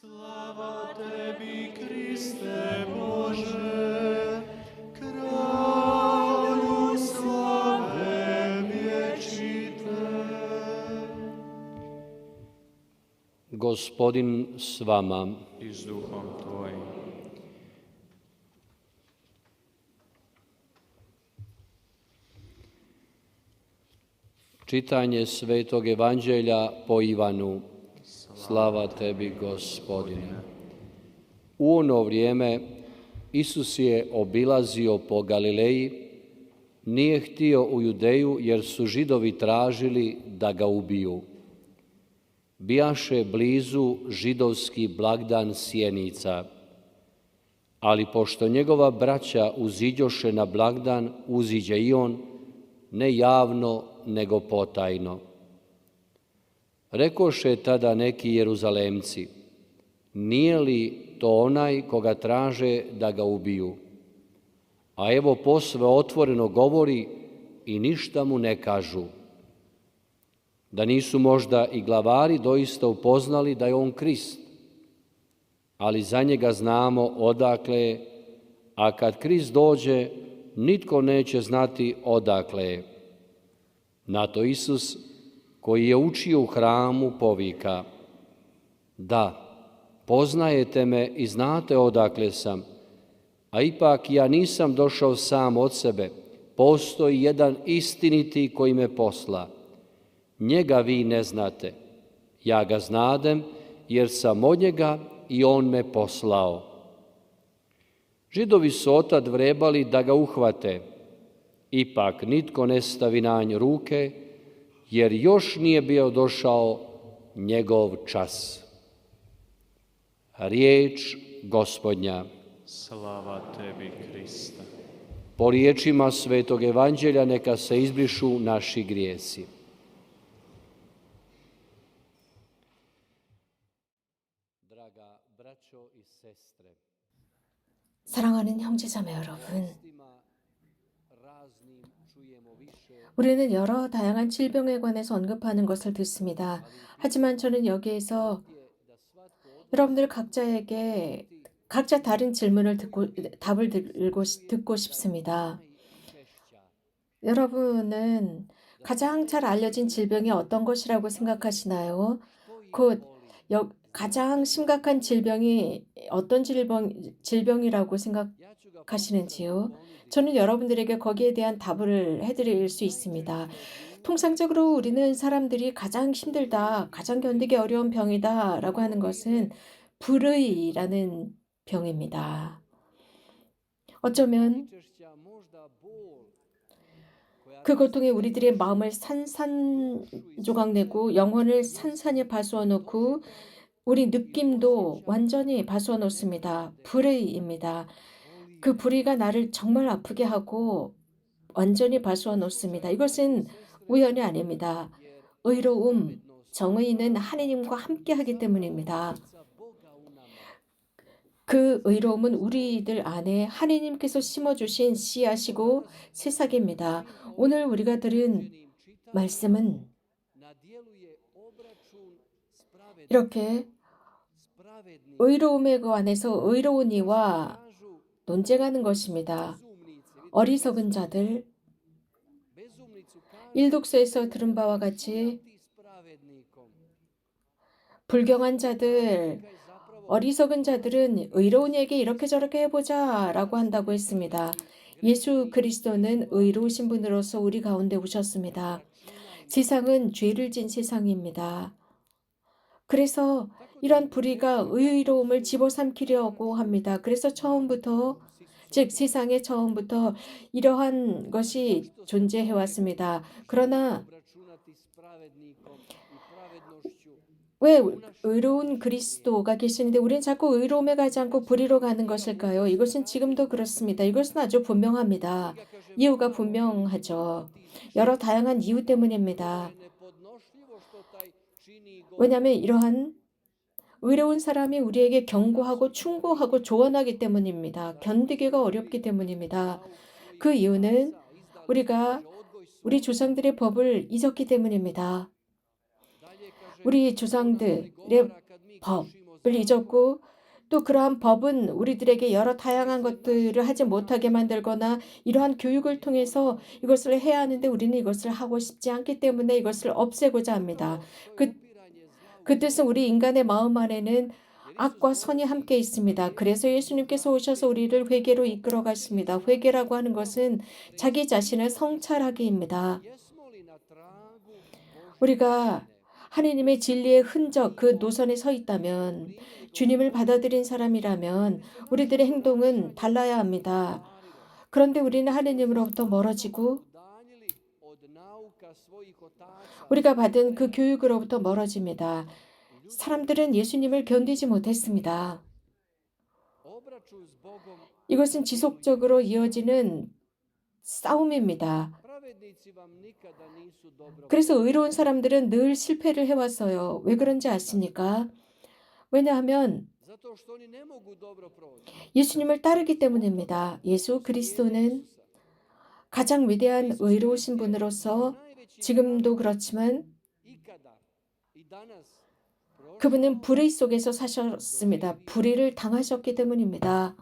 Slava tebi, Kriste Bože, kralju. Gospodin s vama. I s duhom tvojim. Čitanje Svetog Evanđelja po Ivanu. Slava tebi, Gospodine. U ono vrijeme Isus je obilazio po Galileji, nije htio u Judeju jer su židovi tražili da ga ubiju. Bijaše blizu židovski blagdan sjenica, ali pošto njegova braća uziđoše na blagdan, uziđe i on, ne javno, nego potajno. Rekoše tada neki jeruzalemci, nije li to onaj koga traže da ga ubiju? A evo posve otvoreno govori i ništa mu ne kažu. Da nisu možda i glavari doista upoznali da je on Krist, ali za njega znamo odakle a kad Krist dođe, nitko neće znati odakle je. Na to Isus, koji je učio u hramu, povika, da, poznajete me i znate odakle sam, a ipak ja nisam došao sam od sebe, postoji jedan istiniti koji me posla. Njega vi ne znate, ja ga znadem jer sam od njega i on me poslao. Židovi su otad vrebali da ga uhvate, ipak nitko ne stavi na nj ruke, jer još nije bio došao njegov čas. Riječ gospodnja. Slava Tebi, Kriste. Po riječima Svetog Evanđelja neka se izbrišu naši grijesi. Draga braćo i sestre, 사랑하는 형제자매 여러분, 우리는 여러 다양한 질병에 관해서 언급하는 것을 듣습니다. 하지만 저는 여기에서 여러분들 각자에게 각자 다른 질문을 듣고 답을 들고 싶- 듣고 싶습니다. 여러분은 가장 잘 알려진 질병이 어떤 것이라고 생각하시나요? 곧 여- 가장 심각한 질병이 어떤 질병 질병이라고 생각하시는지요? 저는 여러분들에게 거기에 대한 답을 해드릴 수 있습니다. 통상적으로 우리는 사람들이 가장 힘들다, 가장 견디기 어려운 병이다 라고 하는 것은 불의라는 병입니다. 어쩌면 그 고통이 우리들의 마음을 산산조각 내고 영혼을 산산히 파수어 놓고 우리 느낌도 완전히 파수어 놓습니다. 불의입니다. 그 불의가 나를 정말 아프게 하고 완전히 파수어 놓습니다. 이것은 우연이 아닙니다. 의로움, 정의는 하느님과 함께 하기 때문입니다. 그 의로움은 우리들 안에 하느님께서 심어주신 씨앗이고 새싹입니다. 오늘 우리가 들은 말씀은 이렇게 의로움에 관해서 의로운 이와 논쟁하는 것입니다. 어리석은 자들 일독서에서 들은 바와 같이. 불경한 자들 어리석은 자들은 의로운 에게 이렇게 저렇게 해보자 라고 한다고 했습니다. 예수 그리스도는 의로우신 분으로서 우리 가운데 오셨습니다. 세상은 죄를 진 세상입니다. 그래서 이런 불의가 의로움을 집어삼키려고 합니다. 그래서 처음부터 즉 세상의 처음부터 이러한 것이 존재해 왔습니다. 그러나. 왜 의로운 그리스도가 계시는데 우리는 자꾸 의로움에 가지 않고 불의로 가는 것일까요? 이것은 지금도 그렇습니다. 이것은 아주 분명합니다. 이유가 분명하죠. 여러 다양한 이유 때문입니다. 왜냐하면 이러한 의로운 사람이 우리에게 경고하고 충고하고 조언하기 때문입니다. 견디기가 어렵기 때문입니다. 그 이유는 우리가 우리 조상들의 법을 잊었기 때문입니다. 우리 조상들의 법, 법을 잊었고 또 그러한 법은 우리들에게 여러 다양한 것들을 하지 못하게 만들거나 이러한 교육을 통해서 이것을 해야 하는데 우리는 이것을 하고 싶지 않기 때문에 이것을 없애고자 합니다. 그, 그 뜻은 우리 인간의 마음 안에는 악과 선이 함께 있습니다. 그래서 예수님께서 오셔서 우리를 회개로 이끌어 가십니다. 회개라고 하는 것은 자기 자신을 성찰하기입니다. 우리가 하느님의 진리의 흔적 그 노선에 서 있다면 주님을 받아들인 사람이라면 우리들의 행동은 달라야 합니다. 그런데 우리는 하느님으로부터 멀어지고 우리가 받은 그 교육으로부터 멀어집니다. 사람들은 예수님을 견디지 못했습니다. 이것은 지속적으로 이어지는 싸움입니다. 그래서 의로운 사람들은 늘 실패를 해왔어요. 왜 그런지 아십니까? 왜냐하면 예수님을 따르기 때문입니다. 예수 그리스도는 가장 위대한 의로우신 분으로서 지금도 그렇지만 그분은 불의 속에서 사셨습니다. 불의를 당하셨기 때문입니다.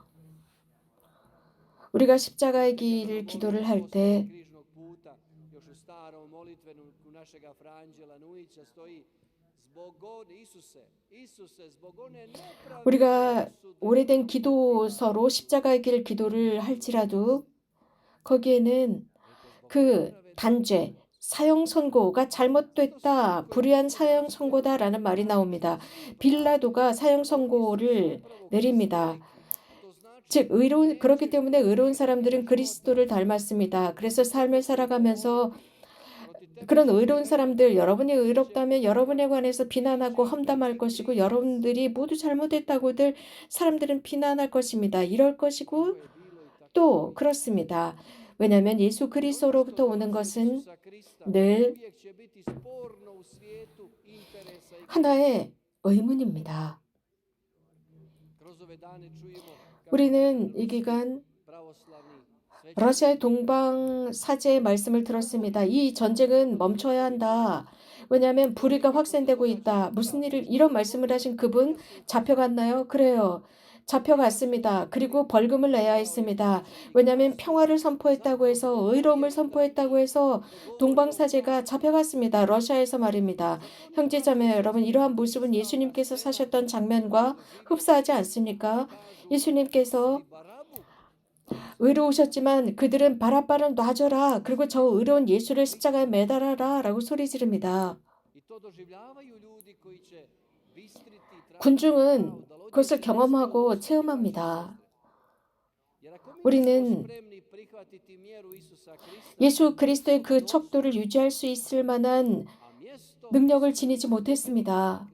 우리가 십자가의 길 기도를 할 때 우리가 오래된 기도서로 십자가의 길 기도를 할지라도 거기에는 그 단죄, 사형 선고가 잘못됐다, 불의한 사형 선고다라는 말이 나옵니다. 빌라도가 사형 선고를 내립니다. 즉 의로운 그렇기 때문에 의로운 사람들은 그리스도를 닮았습니다. 그래서 삶을 살아가면서 그런 의로운 사람들 여러분이 의롭다면 여러분에 관해서 비난하고 험담할 것이고 여러분들이 모두 잘못했다고들 사람들은 비난할 것입니다. 이럴 것이고 또 그렇습니다. 왜냐하면 예수 그리스도로부터 오는 것은 늘 하나의 의문입니다. 우리는 이 기간 러시아의 동방 사제의 말씀을 들었습니다. 이 전쟁은 멈춰야 한다. 왜냐하면 불의가 확산되고 있다. 무슨 일을 이런 말씀을 하신 그분 잡혀갔나요? 그래요. 잡혀갔습니다. 그리고 벌금을 내야 했습니다. 왜냐하면 평화를 선포했다고 해서 의로움을 선포했다고 해서 동방사제가 잡혀갔습니다. 러시아에서 말입니다. 형제자매 여러분 이러한 모습은 예수님께서 사셨던 장면과 흡사하지 않습니까? 예수님께서 의로우셨지만 그들은 바라바를 놔줘라. 그리고 저 의로운 예수를 십자가에 매달아라. 라고 소리 지릅니다. 군중은 그것을 경험하고 체험합니다. 우리는 예수 그리스도의 그 척도를 유지할 수 있을 만한 능력을 지니지 못했습니다.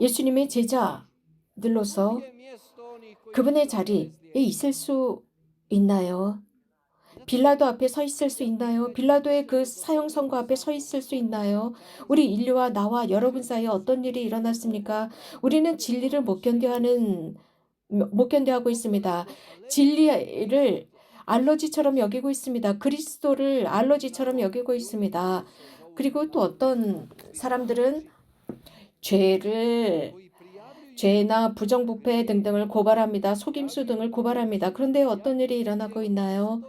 예수님의 제자 들로서 그분의 자리에 있을 수 있나요? 빌라도 앞에 서 있을 수 있나요? 빌라도의 그 사형 선고 앞에 서 있을 수 있나요? 우리 인류와 나와 여러분 사이에 어떤 일이 일어났습니까? 우리는 진리를 못 견뎌하는 못 견뎌하고 있습니다. 진리를 알러지처럼 여기고 있습니다. 그리스도를 알러지처럼 여기고 있습니다. 그리고 또 어떤 사람들은 죄를 죄나 부정부패 등등을 고발합니다. 속임수 등을 고발합니다. 그런데 어떤 일이 일어나고 있나요?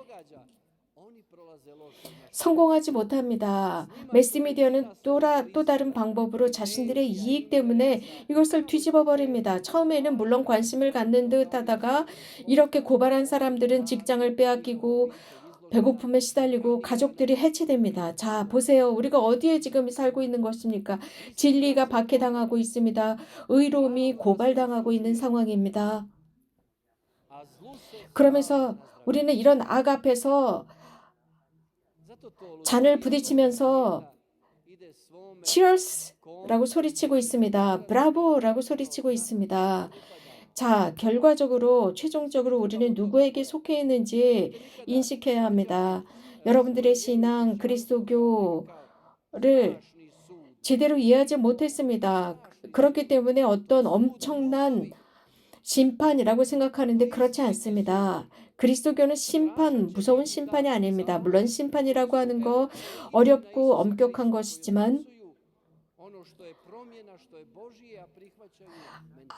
성공하지 못합니다. 매스미디어는 또라, 또 다른 방법으로 자신들의 이익 때문에 이것을 뒤집어 버립니다. 처음에는 물론 관심을 갖는 듯 하다가 이렇게 고발한 사람들은 직장을 빼앗기고 배고픔에 시달리고 가족들이 해체됩니다. 자, 보세요. 우리가 어디에 지금 살고 있는 것입니까? 진리가 박해당하고 있습니다. 의로움이 고발당하고 있는 상황입니다. 그러면서 우리는 이런 악 앞에서 잔을 부딪히면서 치얼스라고 소리치고 있습니다. 브라보라고 소리치고 있습니다. 자, 결과적으로 최종적으로 우리는 누구에게 속해 있는지 인식해야 합니다. 여러분들의 신앙 그리스도교를 제대로 이해하지 못했습니다. 그렇기 때문에 어떤 엄청난 심판이라고 생각하는데 그렇지 않습니다. 그리스도교는 심판, 무서운 심판이 아닙니다. 물론 심판이라고 하는 거 어렵고 엄격한 것이지만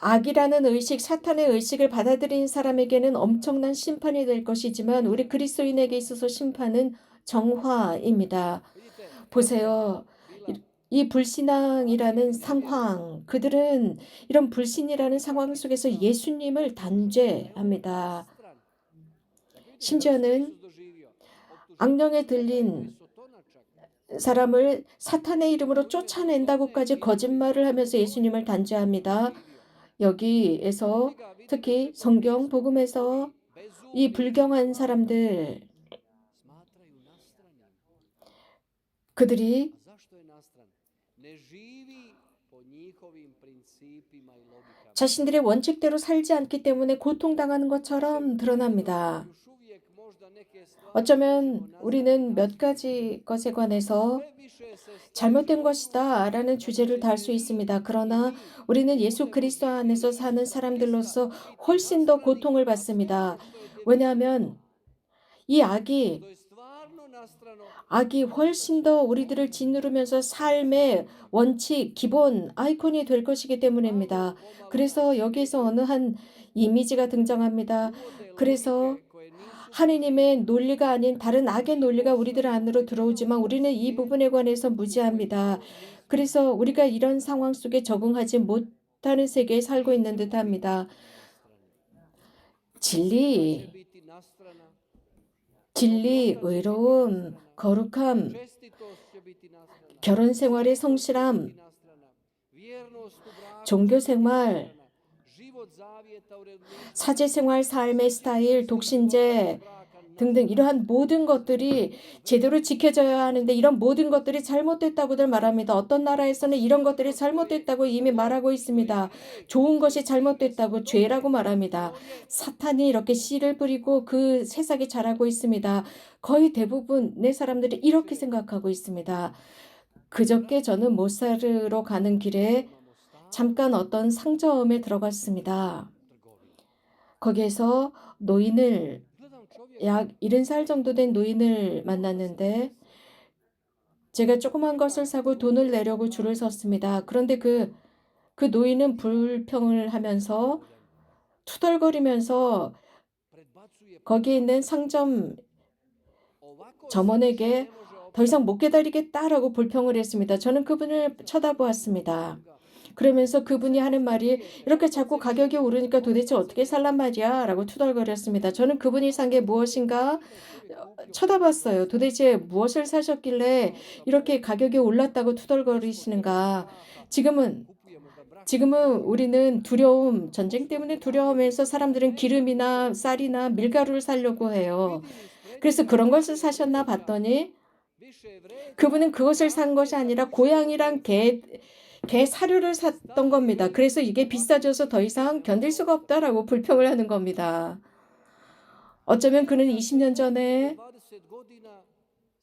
악이라는 의식, 사탄의 의식을 받아들인 사람에게는 엄청난 심판이 될 것이지만 우리 그리스도인에게 있어서 심판은 정화입니다. 보세요. 이 불신앙이라는 상황, 그들은 이런 불신이라는 상황 속에서 예수님을 단죄합니다. 심지어는 악령에 들린. 사람을 사탄의 이름으로 쫓아낸다고까지 거짓말을 하면서 예수님을 단죄합니다. 여기에서 특히 성경 복음에서 이 불경한 사람들. 그들이 자신들의 원칙대로 살지 않기 때문에 고통당하는 것처럼 드러납니다. 어쩌면 우리는 몇 가지 것에 관해서 잘못된 것이다 라는 주제를 달 수 있습니다. 그러나 우리는 예수 그리스도 안에서 사는 사람들로서 훨씬 더 고통을 받습니다. 왜냐하면 이 악이 악이 훨씬 더 우리들을 짓누르면서 삶의 원칙, 기본, 아이콘이 될 것이기 때문입니다. 그래서 여기에서 어느 한 이미지가 등장합니다. 그래서 하느님의 논리가 아닌 다른 악의 논리가 우리들 안으로 들어오지만 우리는 이 부분에 관해서 무지합니다. 그래서 우리가 이런 상황 속에 적응하지 못하는 세계에 살고 있는 듯 합니다. 진리, biti nastrana, 진리, 의로움, 거룩함, 결혼 생활의 성실함, 종교 생활, 사제 생활, 삶의 스타일, 독신제 등등 이러한 모든 것들이 제대로 지켜져야 하는데 이런 모든 것들이 잘못됐다고들 말합니다. 어떤 나라에서는 이런 것들이 잘못됐다고 이미 말하고 있습니다. 좋은 것이 잘못됐다고 죄라고 말합니다. 사탄이 이렇게 씨를 뿌리고 그 새싹이 자라고 있습니다. 거의 대부분의 사람들이 이렇게 생각하고 있습니다. 그저께 저는 모사르로 가는 길에 잠깐 어떤 상점에 들어갔습니다. 거기에서 노인을 약 70살 정도 된 노인을 만났는데 제가 조그만 것을 사고 돈을 내려고 줄을 섰습니다. 그런데 그, 그 노인은 불평을 하면서 투덜거리면서 거기에 있는 상점 점원에게 더 이상 못 기다리겠다라고 불평을 했습니다. 저는 그분을 쳐다보았습니다. 그러면서 그분이 하는 말이 이렇게 자꾸 가격이 오르니까 도대체 어떻게 살란 말이야? 라고 투덜거렸습니다. 저는 그분이 산 게 무엇인가 어, 쳐다봤어요. 도대체 무엇을 사셨길래 이렇게 가격이 올랐다고 투덜거리시는가? 지금은 지금은 우리는 두려움, 전쟁 때문에 두려움에서 사람들은 기름이나 쌀이나 밀가루를 사려고 해요. 그래서 그런 것을 사셨나 봤더니 그분은 그것을 산 것이 아니라 고양이랑 개, 개 사료를 샀던 겁니다. 그래서 이게 비싸져서 더 이상 견딜 수가 없다라고 불평을 하는 겁니다. 어쩌면 그는 20년 전에 20 godina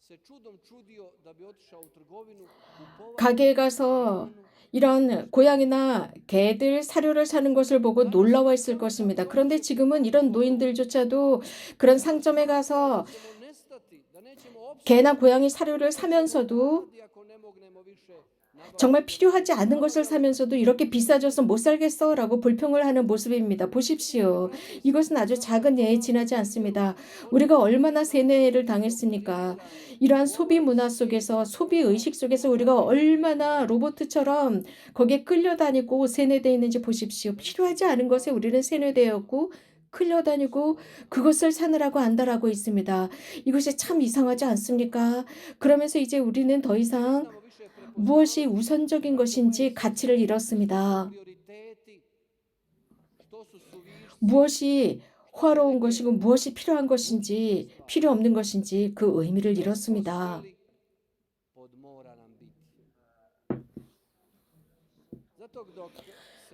se čudom čudio da bi otišao u trgovinu kupovati 가게에 가서 이런 고양이나 개들 사료를 사는 것을 보고 놀라워했을 것입니다. 그런데 지금은 이런 노인들조차도 그런 상점에 가서 개나 고양이 사료를 사면서도 정말 필요하지 않은 것을 사면서도 이렇게 비싸져서 못 살겠어 라고 불평을 하는 모습입니다. 보십시오. 이것은 아주 작은 예에 지나지 않습니다. 우리가 얼마나 세뇌를 당했습니까? 이러한 소비 문화 속에서, 소비 의식 속에서 우리가 얼마나 로봇처럼 거기에 끌려다니고 세뇌되어 있는지 보십시오. 필요하지 않은 것에 우리는 세뇌되었고, 끌려다니고 그것을 사느라고 안달하고 있습니다. 이것이 참 이상하지 않습니까? 그러면서 이제 우리는 더 이상 무엇이 우선적인 것인지 가치를 잃었습니다. 무엇이 화로운 것이고 무엇이 필요한 것인지 필요 없는 것인지 그 의미를 잃었습니다.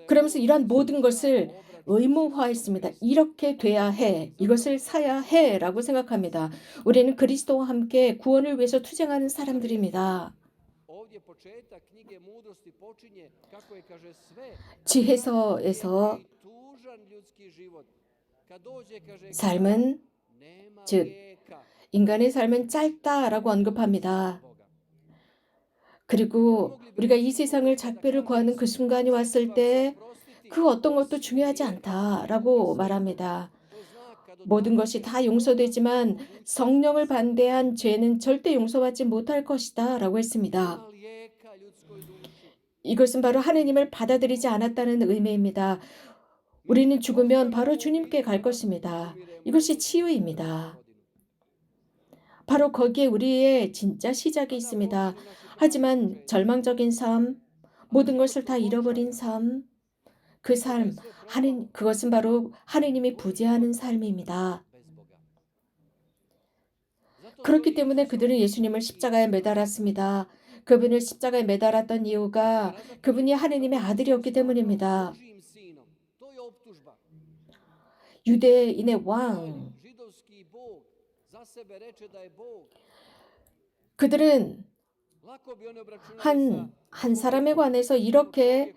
그러면서 이러한 모든 것을 의무화했습니다. 이렇게 돼야 해. 이것을 사야 해. 라고 생각합니다. 우리는 그리스도와 함께 구원을 위해서 투쟁하는 사람들입니다. 지혜서에서 삶은 즉, 인간의 삶은 짧다라고 언급합니다. 그리고 우리가 이 세상을 작별을 구하는 그 순간이 왔을 때 그 어떤 것도 중요하지 않다라고 말합니다. 모든 것이 다 용서되지만 성령을 반대한 죄는 절대 용서받지 못할 것이다 라고 했습니다. 이것은 바로 하느님을 받아들이지 않았다는 의미입니다. 우리는 죽으면 바로 주님께 갈 것입니다. 이것이 치유입니다. 바로 거기에 우리의 진짜 시작이 있습니다. 하지만 절망적인 삶, 모든 것을 다 잃어버린 삶, 그 삶, 하는 그것은 바로 하느님이 부재하는 삶입니다. 그렇기 때문에 그들은 예수님을 십자가에 매달았습니다. 그분을 십자가에 매달았던 이유가 그분이 하느님의 아들이었기 때문입니다. 유대인의 왕, 그들은 한, 한 사람에 관해서 이렇게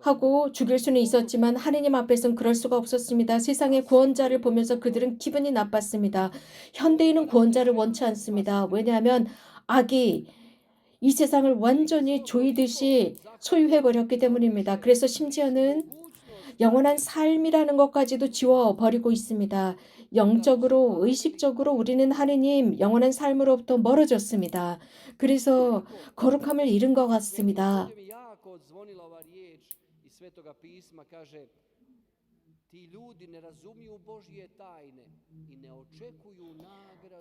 하고 죽일 수는 있었지만 하느님 앞에서는 그럴 수가 없었습니다. 세상의 구원자를 보면서 그들은 기분이 나빴습니다. 현대인은 구원자를 원치 않습니다. 왜냐하면 악이 이 세상을 완전히 조이듯이 소유해버렸기 때문입니다. 그래서 심지어는 영원한 삶이라는 것까지도 지워버리고 있습니다. 영적으로, 의식적으로 우리는 하느님 영원한 삶으로부터 멀어졌습니다. 그래서 거룩함을 잃은 것 같습니다.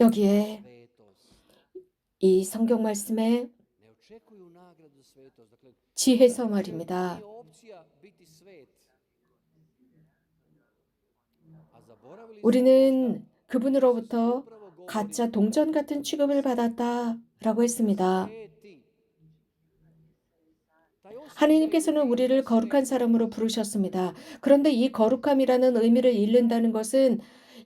여기에. 이 성경 말씀에 지혜서 말입니다. 우리는 그분으로부터 가짜 동전 같은 취급을 받았다라고 했습니다. 하느님께서는 우리를 거룩한 사람으로 부르셨습니다. 그런데 이 거룩함이라는 의미를 잃는다는 것은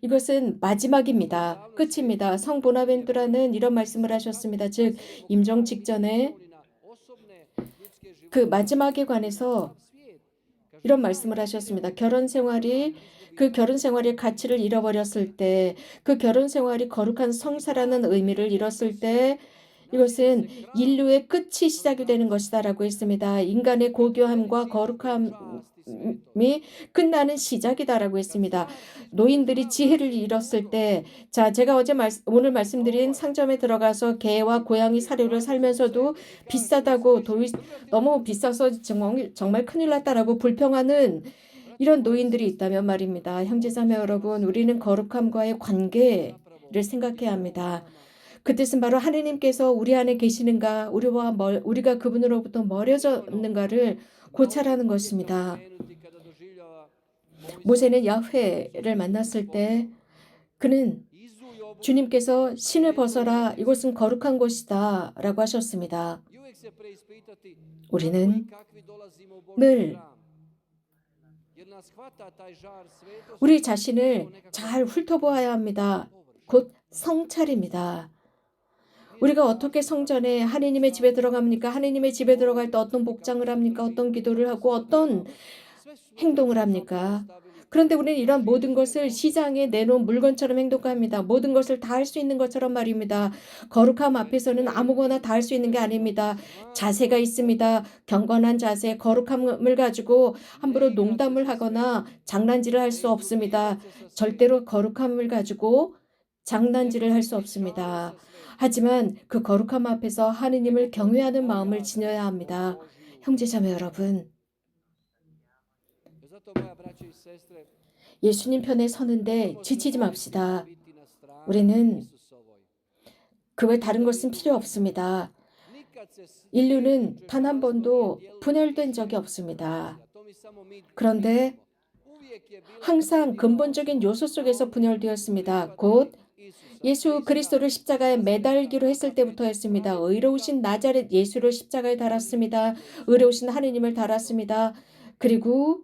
이것은 마지막입니다. 끝입니다. 성 보나벤투라는 이런 말씀을 하셨습니다. 즉 임종 직전에 그 마지막에 관해서 이런 말씀을 하셨습니다. 결혼 생활이 그 결혼 생활의 가치를 잃어버렸을 때, 그 결혼 생활이 거룩한 성사라는 의미를 잃었을 때, 이것은 인류의 끝이 시작이 되는 것이다라고 했습니다. 인간의 고교함과 거룩함이 끝나는 시작이다라고 했습니다. 노인들이 지혜를 잃었을 때, 자, 제가 어제 말, 오늘 말씀드린 상점에 들어가서 개와 고양이 사료를 살면서도 비싸다고 도이, 너무 비싸서 정말, 정말 큰일 났다라고 불평하는 이런 노인들이 있다면 말입니다. 형제자매 여러분, 우리는 거룩함과의 관계를 생각해야 합니다. 그 뜻은 바로 하느님께서 우리 안에 계시는가, 우리와 멀, 우리가 그분으로부터 멀어졌는가를 고찰하는 것입니다. 모세는 야훼를 만났을 때 그는 주님께서 신을 벗어라 이곳은 거룩한 하셨습니다. uvijek se preispitati 우리는 늘 우리 자신을 잘 훑어보아야 합니다. 곧 성찰입니다. 우리가 어떻게 성전에 하느님의 집에 들어갑니까? 하느님의 집에 들어갈 때 어떤 복장을 합니까? 어떤 기도를 하고 어떤 행동을 합니까? 그런데 우리는 이런 모든 것을 시장에 내놓은 물건처럼 행동합니다. 모든 것을 다 할 수 있는 것처럼 말입니다. 거룩함 앞에서는 아무거나 다 할 수 있는 게 아닙니다. 자세가 있습니다. 경건한 자세, 거룩함을 가지고 함부로 농담을 하거나 장난질을 할 수 없습니다. 절대로 거룩함을 가지고 장난질을 할 수 없습니다. 하지만 그 거룩함 앞에서 하느님을 경외하는 마음을 지녀야 합니다. 형제자매 여러분, 예수님 편에 서는데 지치지 맙시다. 우리는. 그 외 다른 것은 필요 없습니다. 인류는 단 한 번도 분열된 적이 없습니다. 그런데 항상 근본적인 요소 속에서 분열되었습니다. 곧 예수 그리스도를 십자가에 매달기로 했을 때부터였습니다. 의로우신 나자렛 예수를 십자가에 달았습니다. 의로우신 하느님을 달았습니다. 그리고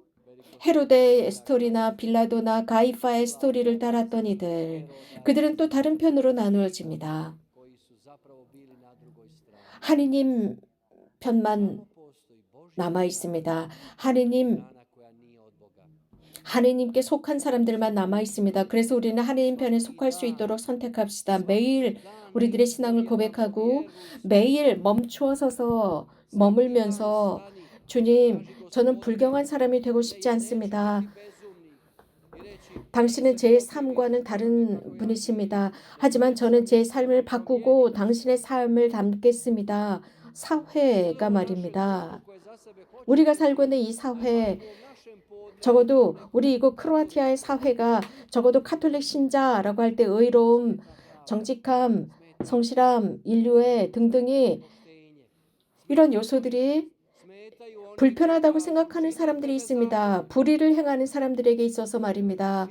헤로데의 스토리나 빌라도나 가이파의 스토리를 달았던 이들. 그들은 또 다른 편으로 나누어집니다. 하느님 편만 남아 있습니다. 하느님 하느님께 속한 사람들만 남아 있습니다. 그래서 우리는 하느님 편에 속할 수 있도록 선택합시다. 매일 우리들의 신앙을 고백하고 매일 멈추어 서서 머물면서 주님, 저는 불경한 사람이 되고 싶지 않습니다. 당신은 제 삶과는 다른 분이십니다. 하지만 저는 제 삶을 바꾸고 당신의 삶을 담겠습니다. 사회가 말입니다. 우리가 살고 있는 이 사회, 적어도 우리 이곳 크로아티아의 사회가 적어도 카톨릭 신자라고 할 때 의로움, 정직함, 성실함, 인류애 등등이 이런 요소들이 불편하다고 생각하는 사람들이 있습니다. 불의를 행하는 사람들에게 있어서 말입니다.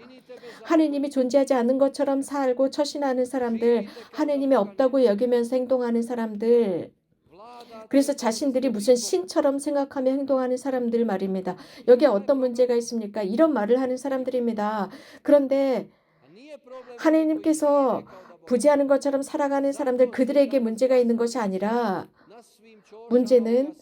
하느님이 존재하지 않는 것처럼 살고 처신하는 사람들, 하느님이 없다고 여기면서 행동하는 사람들, 그래서 자신들이 무슨 신처럼 생각하며 행동하는 사람들 말입니다. 여기에 어떤 문제가 있습니까? 이런 말을 하는 사람들입니다. 그런데 하느님께서 부지하는 것처럼 살아가는 사람들 그들에게 문제가 있는 것이 아니라 문제는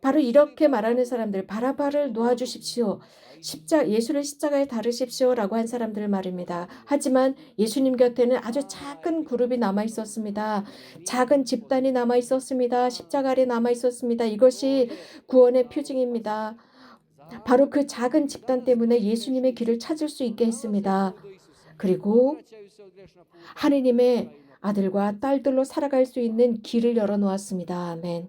바로 이렇게 말하는 사람들 바라바를 놓아주십시오. 십자 예수를 십자가에 다르십시오라고 한 사람들 말입니다. 하지만 예수님 곁에는 아주 작은 그룹이 남아 있었습니다. 작은 집단이 남아 있었습니다. 십자가 아래 남아 있었습니다. 이것이 구원의 표징입니다. 바로 그 작은 집단 때문에 예수님의 길을 찾을 수 있게 했습니다. 그리고 하느님의 아들과 딸들로 살아갈 수 있는 길을 열어 놓았습니다. 아멘.